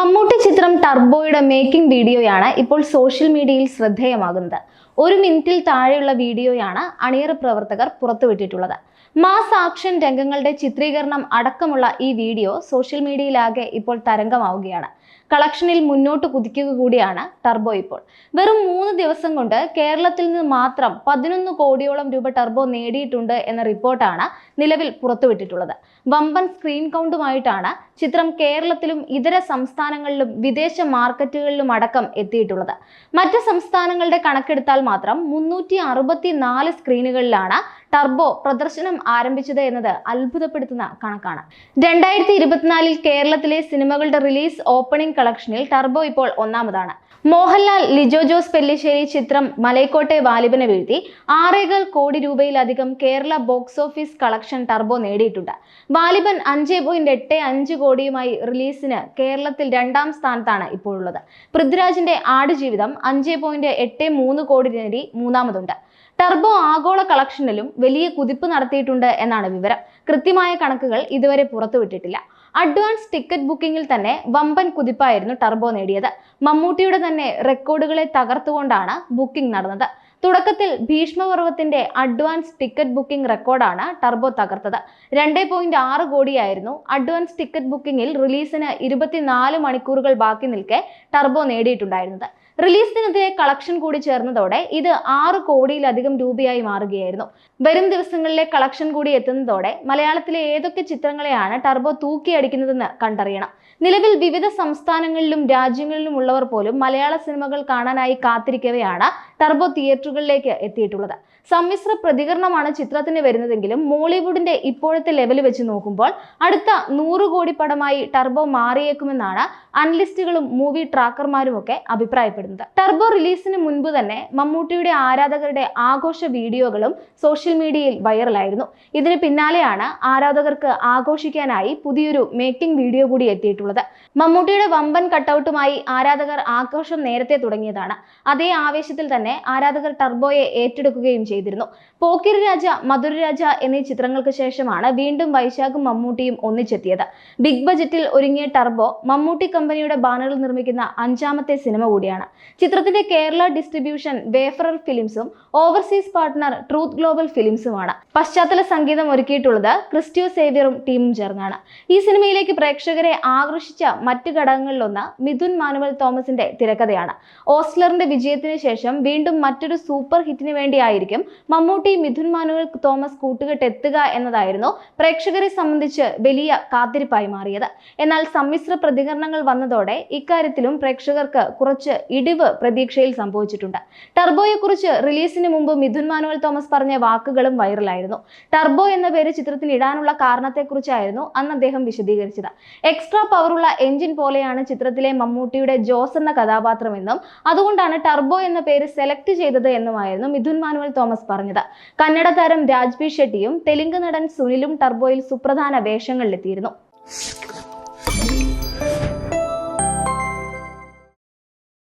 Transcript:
മമ്മൂട്ടി ചിത്രം ടർബോയുടെ മേക്കിംഗ് വീഡിയോയാണ് ഇപ്പോൾ സോഷ്യൽ മീഡിയയിൽ ശ്രദ്ധേയമാകുന്നത്. ഒരു മിനിറ്റിൽ താഴെയുള്ള വീഡിയോയാണ് അണിയറ പ്രവർത്തകർ പുറത്തുവിട്ടിട്ടുള്ളത്. മാസ് ആക്ഷൻ രംഗങ്ങളുടെ ചിത്രീകരണം അടക്കമുള്ള ഈ വീഡിയോ സോഷ്യൽ മീഡിയയിലാകെ ഇപ്പോൾ തരംഗമാവുകയാണ്. കളക്ഷനിൽ മുന്നോട്ട് കുതിക്കുക കൂടിയാണ് ടർബോ ഇപ്പോൾ. വെറും മൂന്ന് ദിവസം കൊണ്ട് കേരളത്തിൽ നിന്ന് മാത്രം പതിനൊന്ന് കോടിയോളം രൂപ ടർബോ നേടിയിട്ടുണ്ട് എന്ന റിപ്പോർട്ടാണ് നിലവിൽ പുറത്തുവിട്ടിട്ടുള്ളത്. വമ്പൻ സ്ക്രീൻ കൗണ്ടുമായിട്ടാണ് ചിത്രം കേരളത്തിലും ഇതര സംസ്ഥാനങ്ങളിലും വിദേശ മാർക്കറ്റുകളിലും അടക്കം എത്തിയിട്ടുള്ളത്. മറ്റ് സംസ്ഥാനങ്ങളുടെ കണക്കെടുത്താൽ മാത്രം മുന്നൂറ്റി അറുപത്തി നാല് സ്ക്രീനുകളിലാണ് ടർബോ പ്രദർശനം ആരംഭിച്ചത് എന്നത് അത്ഭുതപ്പെടുത്തുന്ന കണക്കാണ്. രണ്ടായിരത്തി ഇരുപത്തിനാലിൽ കേരളത്തിലെ സിനിമകളുടെ റിലീസ് ഓപ്പണിംഗ് കളക്ഷനിൽ ടർബോ ഇപ്പോൾ ഒന്നാമതാണ്. മോഹൻലാൽ ലിജോ ജോസ് പെല്ലിശ്ശേരി ചിത്രം മലൈക്കോട്ടെ വാലിബനെ വീഴ്ത്തി. ആറേകാൽ കോടി രൂപയിലധികം Kerala box office collection Turbo നേടിയിട്ടുണ്ട്. വാലിബൻ അഞ്ച് പോയിന്റ് എട്ട് അഞ്ച് കോടിയുമായി റിലീസിന് കേരളത്തിൽ രണ്ടാം സ്ഥാനത്താണ് ഇപ്പോഴുള്ളത്. പൃഥ്വിരാജിന്റെ ആടുജീവിതം അഞ്ച് പോയിന്റ് എട്ട് മൂന്ന് കോടി നേടി മൂന്നാമതുണ്ട്. ടർബോ ആഗോള കളക്ഷനിലും വലിയ കുതിപ്പ് നടത്തിയിട്ടുണ്ട് എന്നാണ് വിവരം. കൃത്യമായ കണക്കുകൾ ഇതുവരെ പുറത്തുവിട്ടിട്ടില്ല അഡ്വാൻസ് ടിക്കറ്റ് ബുക്കിംഗിൽ തന്നെ വമ്പൻ കുതിപ്പായിരുന്നു ടർബോ നേടിയത്. മമ്മൂട്ടിയുടെ തന്നെ റെക്കോർഡുകളെ തകർത്തുകൊണ്ടാണ് ബുക്കിംഗ് നടന്നത്. തുടക്കത്തിൽ ഭീഷ്മപർവത്തിന്റെ അഡ്വാൻസ് ടിക്കറ്റ് ബുക്കിംഗ് റെക്കോർഡാണ് ടർബോ തകർത്തത്. രണ്ട് പോയിന്റ് ആറ് കോടിയായിരുന്നു അഡ്വാൻസ് ടിക്കറ്റ് ബുക്കിംഗിൽ റിലീസിന് ഇരുപത്തിനാല് മണിക്കൂറുകൾ ബാക്കി നിൽക്കെ ടർബോ നേടിയിട്ടുണ്ടായിരുന്നത്. റിലീസ് ദിനത്തിലെ കളക്ഷൻ കൂടി ചേർന്നതോടെ ഇത് ആറ് കോടിയിലധികം രൂപയായി മാറുകയായിരുന്നു. വരും ദിവസങ്ങളിലെ കളക്ഷൻ കൂടി എത്തുന്നതോടെ മലയാളത്തിലെ ഏതൊക്കെ ചിത്രങ്ങളെയാണ് ടർബോ തൂക്കിയടിക്കുന്നതെന്ന് കണ്ടറിയണം. നിലവിൽ വിവിധ സംസ്ഥാനങ്ങളിലും രാജ്യങ്ങളിലും ഉള്ളവർ പോലും മലയാള സിനിമകൾ കാണാനായി കാത്തിരിക്കവെയാണ് ടർബോ തിയേറ്ററുകളിലേക്ക് എത്തിയിട്ടുള്ളത്. സമ്മിശ്ര പ്രതികരണമാണ് ചിത്രത്തിന് വരുന്നതെങ്കിലും മോളിവുഡിന്റെ ഇപ്പോഴത്തെ ലെവൽ വെച്ച് നോക്കുമ്പോൾ അടുത്ത നൂറ് കോടി പടമായി ടർബോ മാറിയേക്കുമെന്നാണ് അനലിസ്റ്റുകളും മൂവി ട്രാക്കർമാരും ഒക്കെ അഭിപ്രായപ്പെടുന്നത്. ടർബോ റിലീസിന് മുൻപ് തന്നെ മമ്മൂട്ടിയുടെ ആരാധകരുടെ ആഘോഷ വീഡിയോകളും സോഷ്യൽ മീഡിയയിൽ വൈറലായിരുന്നു. ഇതിന് പിന്നാലെയാണ് ആരാധകർക്ക് ആഘോഷിക്കാനായി പുതിയൊരു മേക്കിംഗ് വീഡിയോ കൂടി എത്തിയിട്ടുള്ളത്. മമ്മൂട്ടിയുടെ വമ്പൻ കട്ടൗട്ടുമായി ആരാധകർ ആഘോഷം നേരത്തെ തുടങ്ങിയതാണ്. അതേ ആവേശത്തിൽ തന്നെ ആരാധകർ ടർബോയെ ഏറ്റെടുക്കുകയും ചെയ്തിരുന്നു. പോക്കിരി രാജ മധുര രാജ എന്നീ ചിത്രങ്ങൾക്ക് ശേഷമാണ് വീണ്ടും വൈശാഖും മമ്മൂട്ടിയും ഒന്നിച്ചെത്തിയത്. ബിഗ് ബജറ്റിൽ ഒരുങ്ങിയ ടർബോ മമ്മൂട്ടി കമ്പനിയുടെ ബാനറിൽ നിർമ്മിക്കുന്ന അഞ്ചാമത്തെ സിനിമ കൂടിയാണ്. ചിത്രത്തിന്റെ കേരള ഡിസ്ട്രിബ്യൂഷൻ വേഫറർ ഫിലിംസും ഓവർസീസ് പാർട്ട്ണർ ട്രൂത്ത് ഗ്ലോബൽ ഫിലിംസുമാണ്. പശ്ചാത്തല സംഗീതം ഒരുക്കിയിട്ടുള്ളത് ക്രിസ്റ്റ്യോ സേവ്യറും ടീമും ചേർന്നാണ്. ഈ സിനിമയിലേക്ക് പ്രേക്ഷകരെ ആകർഷിച്ച മറ്റു ഘടകങ്ങളിലൊന്ന് മിഥുൻ മാനുവൽ തോമസിന്റെ തിരക്കഥയാണ്. ഓസ്ലറിന്റെ വിജയത്തിന് ശേഷം വീണ്ടും മറ്റൊരു സൂപ്പർ ഹിറ്റിന് വേണ്ടിയായിരിക്കും മമ്മൂട്ടി മിഥുൻ മാനുവൽ തോമസ് കൂട്ടുകെട്ട് എത്തുക എന്നതായിരുന്നു പ്രേക്ഷകരെ സംബന്ധിച്ച് വലിയ കാത്തിരിപ്പായി മാറിയത്. എന്നാൽ സമ്മിശ്ര പ്രതികരണങ്ങൾ വന്നതോടെ ഇക്കാര്യത്തിലും പ്രേക്ഷകർക്ക് കുറച്ച് ഇടിവ് പ്രതീക്ഷയിൽ സംഭവിച്ചിട്ടുണ്ട്. ടർബോയെ കുറിച്ച് റിലീസിന് മുമ്പ് മിഥുൻ മാനുവൽ തോമസ് പറഞ്ഞ വാക്കുകളും വൈറലായിരുന്നു. ടർബോ എന്ന പേര് ചിത്രത്തിൽ ഇടാനുള്ള കാരണത്തെക്കുറിച്ചായിരുന്നു അന്ന് അദ്ദേഹം വിശദീകരിച്ചത്. എക്സ്ട്രാ പവറുള്ള എഞ്ചിൻ പോലെയാണ് ചിത്രത്തിലെ മമ്മൂട്ടിയുടെ ജോസ് എന്ന കഥാപാത്രമെന്നും അതുകൊണ്ടാണ് ടർബോ എന്ന പേര് സെലക്ട് ചെയ്തത് എന്നുമായിരുന്നു മിഥുൻ മാനുവൽ തോമസ് പറഞ്ഞത്. കന്നഡ താരം രാജ്ബി ഷെട്ടിയും തെലുങ്ക് നടൻ സുനിലും ടർബോയിൽ സുപ്രധാന വേഷങ്ങളിലെത്തിയിരുന്നു.